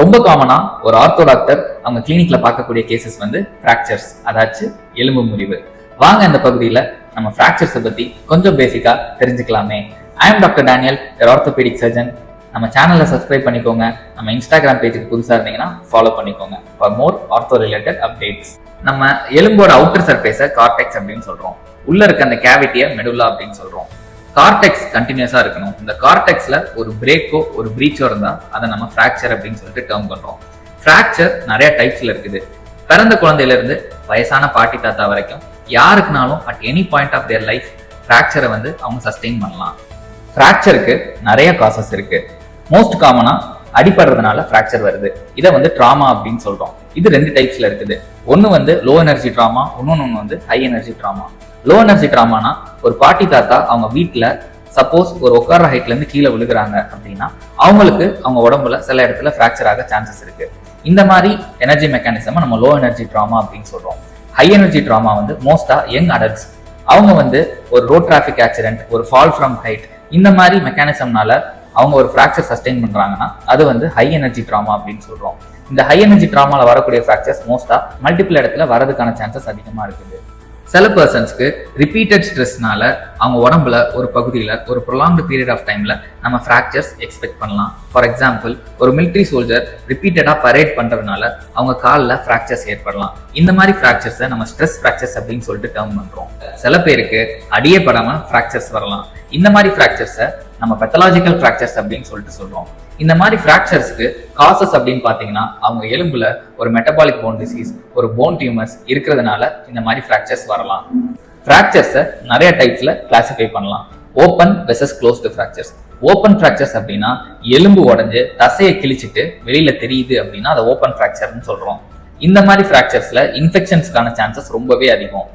ரொம்ப காமனா ஒரு ஆர்த்தோ டாக்டர் அவங்க கிளினிக்ல பார்க்கக்கூடிய கேசஸ் வந்து ஃப்ராக்சர்ஸ் அதாச்சு எலும்பு முறிவு. வாங்க இந்த பகுதியில நம்ம ஃப்ராக்சர்ஸை பத்தி கொஞ்சம் பேசிக்கா தெரிஞ்சுக்கலாமே. I am doctor Daniel orthopaedic surgeon நம்ம சேனலை சப்ஸ்கிரைப் பண்ணிக்கோங்க. நம்ம இன்ஸ்டாகிராம் பேஜுக்கு புதுசாக இருந்தீங்கன்னா ஃபாலோ பண்ணிக்கோங்க for more ortho related updates நம்ம எலும்போட அவுட்டர் சர்ஃபேஸை கார்டெக்ஸ் அப்படின்னு சொல்கிறோம் உள்ள இருக்க அந்த கேவிட்டியை மெடுலா அப்படின்னு சொல்கிறோம் கார்டெக்ஸ் கண்டினியூஸா இருக்கணும். இந்த கார்டெக்ஸ்ல ஒரு பிரேக்கோ ஒரு பிரீச்சோ இருந்தா அதை நம்ம ஃப்ராக்சர் அப்படின்னு சொல்லிட்டு டேர்ம் பண்றோம். ஃப்ராக்சர் நிறைய டைப்ஸ்ல இருக்குது. பிறந்த குழந்தையில இருந்து வயசான பாட்டி தாத்தா வரைக்கும் யாருக்குனாலும் at any point of their life ஃப்ராக்சரை வந்து அவங்க சஸ்டெயின் பண்ணலாம். ஃப்ராக்சருக்கு நிறைய காசஸ் இருக்கு. மோஸ்ட் காமனா அடிபடுறதுனால ஃப்ராக்சர் வருது. இதை வந்து ட்ராமா அப்படின்னு சொல்றோம். இது ரெண்டு டைப்ஸ்ல இருக்குது. ஒன்று வந்து லோ எனர்ஜி ட்ராமா இன்னொன்னு வந்து high energy trauma low energy ட்ராமானா ஒரு பாட்டி தாத்தா அவங்க வீட்டில் சப்போஸ் ஒரு உட்கார ஹைட்லேருந்து கீழே விழுகிறாங்க அப்படின்னா அவங்களுக்கு அவங்க உடம்புல சில இடத்துல ஃப்ராக்சர் ஆக சான்சஸ் இருக்கு. இந்த மாதிரி எனர்ஜி மெக்கானிசம் நம்ம லோ எனர்ஜி ட்ராமா அப்படின்னு சொல்றோம். ஹை எனர்ஜி ட்ராமா வந்து மோஸ்டா யங் அடல்ட்ஸ் அவங்க வந்து ஒரு ரோட் டிராஃபிக் ஆக்சிடென்ட் ஒரு ஃபால் ஃப்ரம் ஹைட் இந்த மாதிரி மெக்கானிசம்னால அவங்க ஒரு ஃப்ராக்சர் சஸ்டெயின் பண்றாங்கன்னா அது வந்து ஹை எனர்ஜி ட்ராமா அப்படின்னு சொல்றோம். இந்த ஹை எனர்ஜி ட்ராமாவில் வரக்கூடிய ஃப்ராக்சர்ஸ் மோஸ்டா மல்டிபிள் இடத்துல வரதுக்கான சான்சஸ் அதிகமாக இருக்குது. சில பர்சன்ஸ்க்கு ரிப்பீட்டட் ஸ்ட்ரெஸ்னால அவங்க உடம்புல ஒரு பகுதியில் ஒரு ப்ரொலாங்டு பீரியட் ஆஃப் டைமில் நம்ம ஃப்ராக்சர்ஸ் எக்ஸ்பெக்ட் பண்ணலாம். ஃபார் எக்ஸாம்பிள் ஒரு மிலிட்ரி சோல்ஜர் ரிப்பீட்டடாக பரேட் பண்ணுறதுனால அவங்க காலில் ஃப்ராக்சர்ஸ் ஏற்படலாம். இந்த மாதிரி ஃப்ராக்சர்ஸை நம்ம ஸ்ட்ரெஸ் ஃப்ராக்சர்ஸ் அப்படின்னு சொல்லிட்டு டேர்ம் பண்ணுறோம் சில பேருக்கு அடியே படாமல் ஃப்ராக்சர்ஸ் வரலாம். இந்த மாதிரி ஃப்ராக்சர்ஸை நம்ம பெத்தலாஜிக்கல் ஃப்ராக்சர்ஸ் அப்படின்னு சொல்லிட்டு சொல்றோம். இந்த மாதிரி ஃப்ராக்சர்ஸ்க்கு காசஸ் அப்படின்னு பார்த்தீங்கன்னா அவங்க எலும்புல ஒரு மெட்டபாலிக் போன் டிசீஸ் ஒரு போன் டியூமர்ஸ் இருக்கிறதுனால இந்த மாதிரி ஃப்ராக்சர்ஸ் வரலாம். ஃப்ராக்சர்ஸை நிறைய டைப்ஸ்ல கிளாசிஃபை பண்ணலாம். Open versus closed fractures open fractures அப்படின்னா எலும்பு உடஞ்சு தசையை கிழிச்சிட்டு வெளியில தெரியுது அப்படின்னா அதை ஓப்பன் ஃப்ராக்சர்னு சொல்றோம். இந்த மாதிரி ஃப்ராக்சர்ஸ்ல இன்ஃபெக்ஷன்ஸ்க்கான சான்சஸ் ரொம்பவே அதிகம்.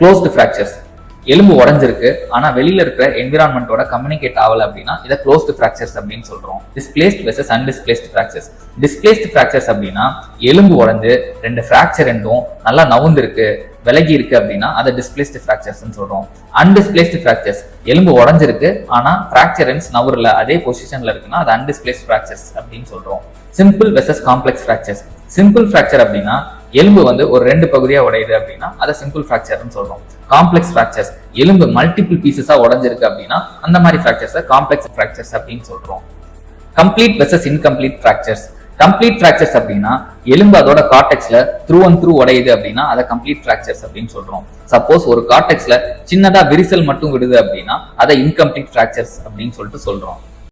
க்ளோஸ்டு ஃப்ராக்சர்ஸ் எலும்பு உடஞ்சிருக்கு. ஆனா வெளியில இருக்கிற என்விரான்மெண்டோட கம்யூனிகேட் ஆகல அப்படின்னா இதை க்ளோஸ்டு ஃப்ராக்சர்ஸ் அப்படின்னு சொல்றோம். Displaced versus undisplaced fractures displaced fractures அப்படின்னா எலும்பு உடஞ்சு ரெண்டு ஃப்ராக்சர் ரெண்டும் நல்லா நவுந்திருக்கு விலகி இருக்கு அப்படின்னா அதை டிஸ்பிளேஸ்ட் ஃப்ராக்சர்ஸ் சொல்றோம். அன்டிஸ்பிளேஸ்ட் ஃப்ராக்சர்ஸ் எலும்பு உடஞ்சிருக்கு ஆனா ஃப்ராக்சரன்ஸ் நவர்ல அதே பொசிஷன்ல இருக்குன்னா அது அன்டிஸ்பிளேஸ்ட் ஃப்ராக்சர்ஸ் அப்படின்னு சொல்றோம். Simple versus complex fractures simple fracture அப்படின்னா எலும்பு வந்து ஒரு ரெண்டு பகுதியா உடையுது அப்படின்னா அதை சிம்பிள் ஃப்ராக்சர்னு சொல்றோம். காம்ப்ளெக்ஸ் ஃப்ராக்சர்ஸ் எலும்பு மல்டிபிள் பீசஸா உடஞ்சிருக்கு அப்படின்னா அந்த மாதிரி ஃப்ராக்சர்ஸை காம்ப்ளெக்ஸ் ஃப்ராக்சர்ஸ் அப்படின்னு சொல்றோம். Complete versus incomplete fractures complete fractures அப்படின்னா எலும்பு அதோட கார்டெக்ஸ்ல த்ரூ அண்ட் த்ரூ உடையுது அப்படின்னா அதை கம்ப்ளீட் ஃப்ராக்சர்ஸ் அப்படின்னு சொல்றோம். சப்போஸ் ஒரு கார்டெக்ஸ்ல சின்னதா விரிசல் மட்டும் விடுது அப்படின்னா அதை இன்கம்ப்ளீட் ஃப்ராக்சர்ஸ் அப்படின்னு சொல்லிட்டு சொல்றோம்.